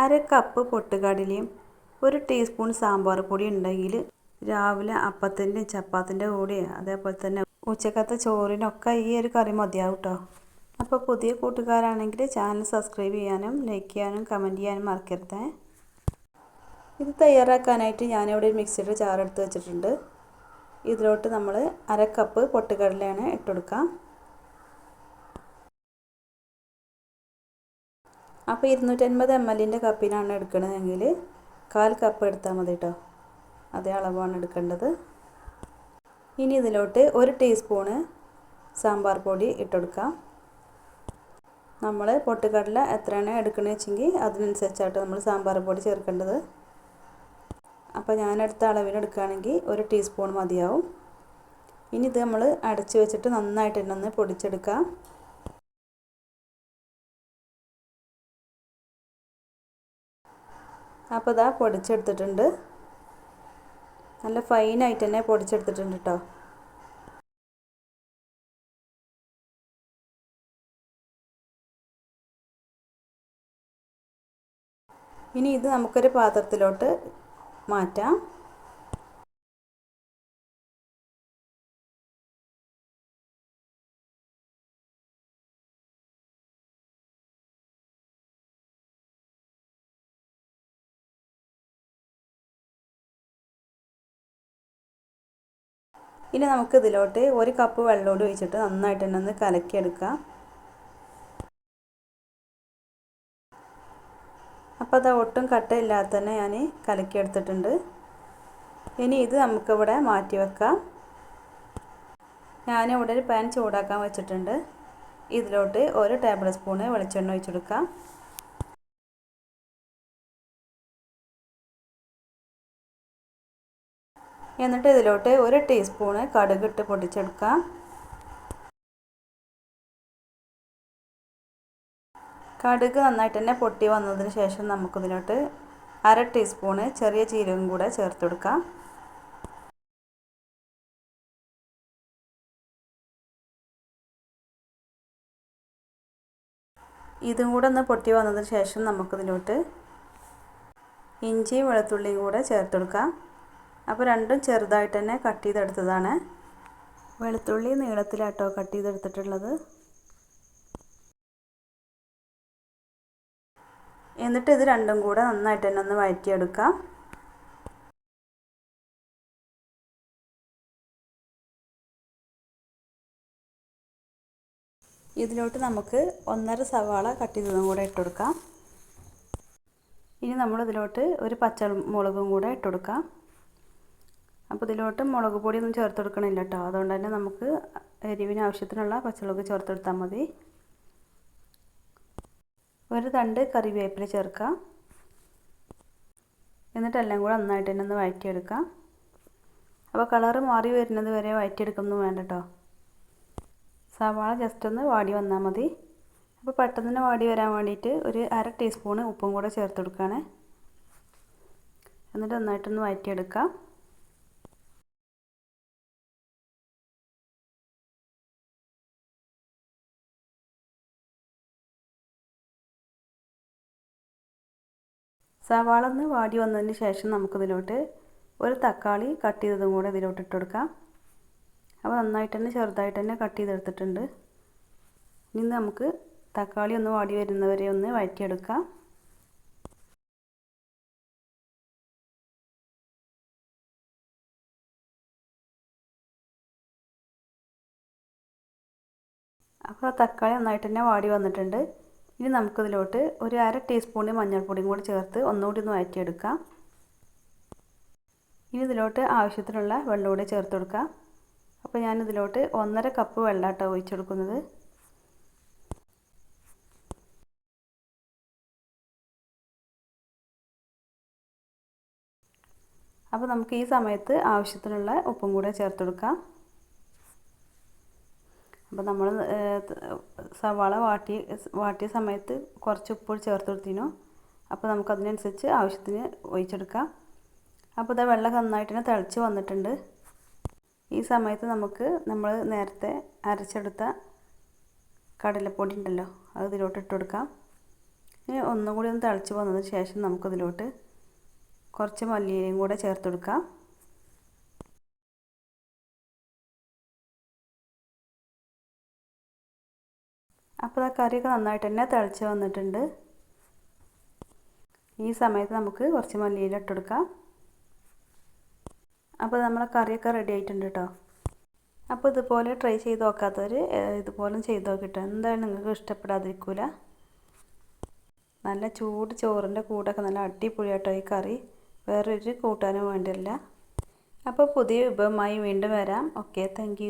അര കപ്പ് പൊട്ടുകടലയും ഒരു ടീസ്പൂൺ സാമ്പാർ പൊടി ഉണ്ടെങ്കിൽ രാവിലെ അപ്പത്തിന്റെ ചപ്പാത്തിന്റെ കൂടെ അതേപോലെ തന്നെ ഉച്ചക്കത്തെ ചോറിനൊക്കെ ഈ ഒരു കറി മതിയാവും കേട്ടോ അപ്പോൾ പുതിയ കൂട്ടുകാരാണെങ്കിൽ ചാനൽ സബ്സ്ക്രൈബ് ചെയ്യാനും ലൈക്ക് ചെയ്യാനും കമന്റ് ചെയ്യാനും മറക്കരുത്. ഇത് തയ്യാറാക്കാനായിട്ട് ഞാനിവിടെ ഒരു മിക്സിയുടെ ജാർ എടുത്ത് വെച്ചിട്ടുണ്ട്. ഇതിലോട്ട് നമ്മൾ അര കപ്പ് പൊട്ടുകടലയാണ് ഇട്ടുകൊടുക്കാം അപ്പോൾ ഇരുന്നൂറ്റൻപത് എം എല്ലിന്റെ കപ്പിനാണ് എടുക്കണതെങ്കിൽ കാൽ കപ്പ് എടുത്താൽ മതി കേട്ടോ അതേ അളവാണ് എടുക്കേണ്ടത്. ഇനി ഇതിലോട്ട് ഒരു ടീസ്പൂണ് സാമ്പാർ പൊടി ഇട്ടെടുക്കാം. നമ്മൾ പൊട്ടുകടല എത്രയാണ് എടുക്കണമെന്ന് വെച്ചെങ്കിൽ അതിനനുസരിച്ചായിട്ട് നമ്മൾ സാമ്പാർ പൊടി ചേർക്കേണ്ടത്. അപ്പോൾ ഞാൻ എടുത്ത എടുക്കുകയാണെങ്കിൽ ഒരു ടീസ്പൂൺ മതിയാവും. ഇനി ഇത് നമ്മൾ അടച്ച് വെച്ചിട്ട് നന്നായിട്ട് തന്നെ ഒന്ന് പൊടിച്ചെടുക്കാം. അപ്പോൾ ഇതാ പൊടിച്ചെടുത്തിട്ടുണ്ട്. നല്ല ഫൈനായിട്ട് തന്നെ പൊടിച്ചെടുത്തിട്ടുണ്ട് കേട്ടോ ഇനി ഇത് നമുക്കൊരു പാത്രത്തിലോട്ട് മാറ്റാം. ഇനി നമുക്ക് ഇതിലോട്ട് ഒരു കപ്പ് വെള്ളമോട് ഒഴിച്ചിട്ട് നന്നായിട്ട് തന്നെ ഒന്ന് കലക്കിയെടുക്കാം അപ്പോൾ അത് ഒട്ടും കട്ടയില്ലാതെ തന്നെ ഞാൻ കലക്കിയെടുത്തിട്ടുണ്ട്. ഇനി ഇത് നമുക്കിവിടെ മാറ്റി വെക്കാം. ഞാനിവിടെ ഒരു പാൻ ചൂടാക്കാൻ വെച്ചിട്ടുണ്ട്. ഇതിലോട്ട് ഒരു ടേബിൾ സ്പൂണ് വെളിച്ചെണ്ണ ഒഴിച്ചെടുക്കാം. എന്നിട്ട് ഇതിലോട്ട് ഒരു ടീസ്പൂണ് കടുക് ഇട്ട് പൊടിച്ചെടുക്കാം കടുക് നന്നായിട്ട് തന്നെ പൊട്ടി വന്നതിന് ശേഷം നമുക്കിതിലോട്ട് അര ടീസ്പൂണ് ചെറിയ ജീരകം കൂടെ ചേർത്ത് കൊടുക്കാം. ഇതും കൂടെ ഒന്ന് പൊട്ടി വന്നതിന് ശേഷം നമുക്കിതിലോട്ട് ഇഞ്ചിയും വെളുത്തുള്ളിയും കൂടെ ചേർത്ത് കൊടുക്കാം. അപ്പോൾ രണ്ടും ചെറുതായിട്ട് തന്നെ കട്ട് ചെയ്തെടുത്തതാണ്. വെളുത്തുള്ളി നീളത്തിലാട്ടോ കട്ട് ചെയ്തെടുത്തിട്ടുള്ളത്. എന്നിട്ട് ഇത് രണ്ടും കൂടെ നന്നായിട്ട് തന്നെ ഒന്ന് വഴറ്റിയെടുക്കാം. ഇതിലോട്ട് നമുക്ക് ഒന്നര സവാള കട്ട് ചെയ്തതും കൂടെ ഇട്ടുകൊടുക്കാം ഇനി നമ്മൾ ഇതിലോട്ട് ഒരു പച്ചമുളകും കൂടെ ഇട്ട് കൊടുക്കാം അപ്പോൾ ഇതിലോട്ട് മുളക് പൊടിയൊന്നും ചേർത്ത് കൊടുക്കണില്ല കേട്ടോ അതുകൊണ്ട് തന്നെ നമുക്ക് എരിവിന് ആവശ്യത്തിനുള്ള പച്ചമുളക് ചേർത്ത് കൊടുത്താൽ മതി. ഒരു തണ്ട് കറിവേപ്പില ചേർക്കാം. എന്നിട്ടെല്ലാം കൂടെ നന്നായിട്ട് തന്നെ ഒന്ന് വഴറ്റിയെടുക്കാം. അപ്പോൾ കളറ് മാറി വരുന്നത് വരെ വഴറ്റിയെടുക്കൊന്നും വേണ്ട കേട്ടോ സവാള ജസ്റ്റ് ഒന്ന് വാടി വന്നാൽ മതി. അപ്പോൾ പെട്ടെന്ന് തന്നെ വാടി വരാൻ വേണ്ടിയിട്ട് ഒരു അര ടീസ്പൂണ് ഉപ്പും കൂടെ ചേർത്ത് കൊടുക്കുകയാണ് എന്നിട്ട് നന്നായിട്ടൊന്ന് വഴറ്റിയെടുക്കാം. സവാള ഒന്ന് വാടി വന്നതിന് ശേഷം നമുക്കിതിലോട്ട് ഒരു തക്കാളി കട്ട് ചെയ്തതും കൂടെ ഇതിലോട്ട് ഇട്ട് കൊടുക്കാം. അപ്പോൾ നന്നായിട്ട് തന്നെ ചെറുതായിട്ട് തന്നെ കട്ട് ചെയ്തെടുത്തിട്ടുണ്ട്. ഇനി നമുക്ക് തക്കാളി ഒന്ന് വാടി വരുന്നവരെ ഒന്ന് വഴറ്റിയെടുക്കാം. അപ്പോൾ തക്കാളി നന്നായിട്ട് തന്നെ വാടി വന്നിട്ടുണ്ട്. ഇനി നമുക്കിതിലോട്ട് ഒരു അര ടീസ്പൂണ് മഞ്ഞൾപ്പൊടിയും കൂടി ചേർത്ത് ഒന്നുകൂടി ഒന്ന് വഴറ്റിയെടുക്കാം ഇനി ഇതിലോട്ട് ആവശ്യത്തിനുള്ള വെള്ളം കൂടി ചേർത്ത് കൊടുക്കാം അപ്പോൾ ഞാനിതിലോട്ട് ഒന്നര കപ്പ് വെള്ളമാട്ടോ ഒഴിച്ചെടുക്കുന്നത് അപ്പോൾ നമുക്ക് ഈ സമയത്ത് ആവശ്യത്തിനുള്ള ഉപ്പും കൂടെ ചേർത്ത് കൊടുക്കാം. അപ്പോൾ നമ്മൾ സവാള വാട്ടി വാട്ടിയ സമയത്ത് കുറച്ച് ഉപ്പ് ചേർത്ത് കൊടുത്തിനു അപ്പോൾ നമുക്കതിനനുസരിച്ച് ആവശ്യത്തിന് ഒഴിച്ചെടുക്കാം. അപ്പോൾ ഇതാ വെള്ളം നന്നായിട്ട് തന്നെ തിളച്ച് വന്നിട്ടുണ്ട്. ഈ സമയത്ത് നമുക്ക് നമ്മൾ നേരത്തെ അരച്ചെടുത്ത കടലപ്പൊടി ഉണ്ടല്ലോ അത് ഇതിലോട്ട് ഇട്ട് കൊടുക്കാം. ഇനി ഒന്നും കൂടി ഒന്ന് തിളച്ച് വന്നതിന് ശേഷം നമുക്കതിലോട്ട് കുറച്ച് മല്ലിയിലയും കൂടെ ചേർത്ത് കൊടുക്കാം. അപ്പോൾ ആ കറിയൊക്കെ നന്നായിട്ട് തന്നെ തിളച്ച് വന്നിട്ടുണ്ട്. ഈ സമയത്ത് നമുക്ക് കുറച്ച് മല്ലിയില ഇട്ടെടുക്കാം അപ്പോൾ നമ്മളെ കറിയൊക്കെ റെഡി ആയിട്ടുണ്ട് കേട്ടോ. അപ്പോൾ ഇതുപോലെ ട്രൈ ചെയ്ത് നോക്കാത്തവർ ഇതുപോലെ ചെയ്ത് നോക്കിയിട്ട് എന്തായാലും നിങ്ങൾക്ക് ഇഷ്ടപ്പെടാതിരിക്കില്ല നല്ല ചൂട് ചോറിന്റെ കൂടൊക്കെ നല്ല അടിപൊളിയാട്ടോ ഈ കറി. വേറൊരു കൂട്ടാനും വേണ്ടില്ല. അപ്പോൾ പുതിയ വിഭവമായി വീണ്ടും വരാം. Okay thank